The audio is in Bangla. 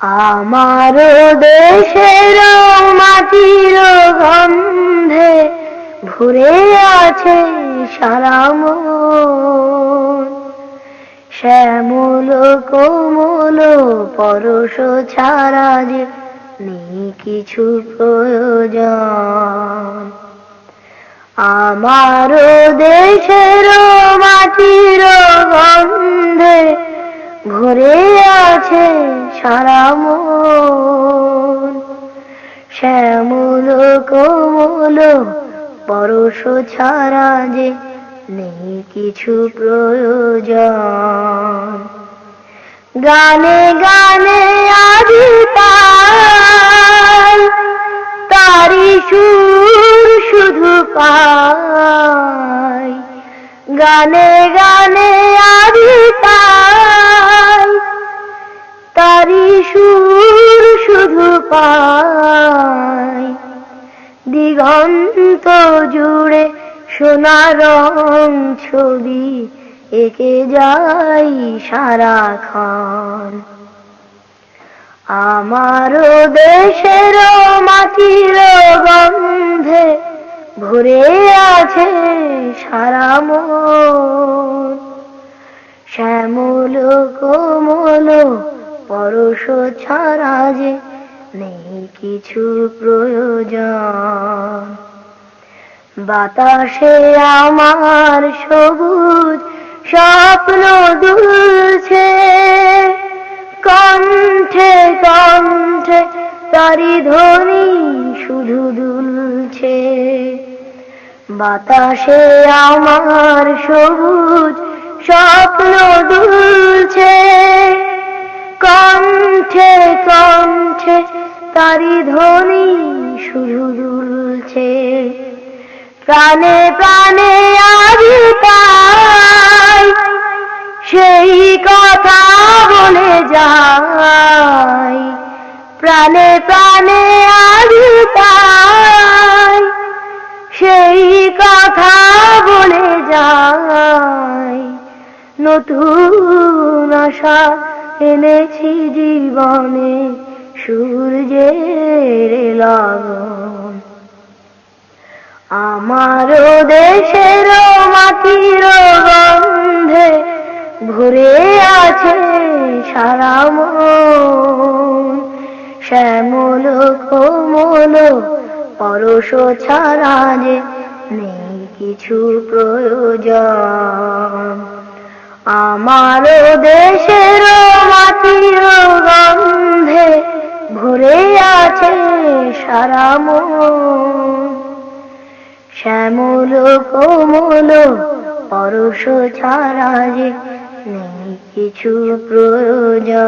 আমার দেশের মাটির গন্ধে ভরে আছে সারাম শ্যামল কোমল পরশ ছাড়া যে নেই কিছু প্রয়োজন। আমার দেশের মাটির গন্ধে ভরে আছে সারা মন। শ্যামল কোমল, পরশ ছাড়া যে নেই কিছু প্রয়োজন। গানে গানে পাই তারি সুর শুধু পাই। গানে গানে পাই দিগন্ত জুড়ে সোনা রং ছবি একে যাই সারাক্ষণ। আমার দেশের মাটির গন্ধে ভরে আছে সারা মন। শ্যামল কোমল পরশ ছাড়া যে নেই কিছু প্রয়োজন। বাতাসে আমার সবুজ স্বপ্ন দুলছে। কণ্ঠে কণ্ঠে তারি ধ্বনি শুধু দুলছে। বাতাসে আমার সবুজ স্বপ্ন দুলছে। প্রাণে প্রাণে আজি সেই কথা বলে যাই। প্রাণে প্রাণে আজি তাই সেই কথা বলে যাই। নতুন আশা এনেছি জীবনে, সূর্যের লাগন। আমার দেশের মাটির গন্ধে ঘুরে আছে সারা শ্যামল কোমল পরশ ছাড়া যে নেই কিছু প্রয়োজন। আমার দেশের মাটির গন্ধে ঘুরে আছে সারা মন। শ্যামল কোমল পরশ ছাড়া যে নেই কিছু প্রয়োজন।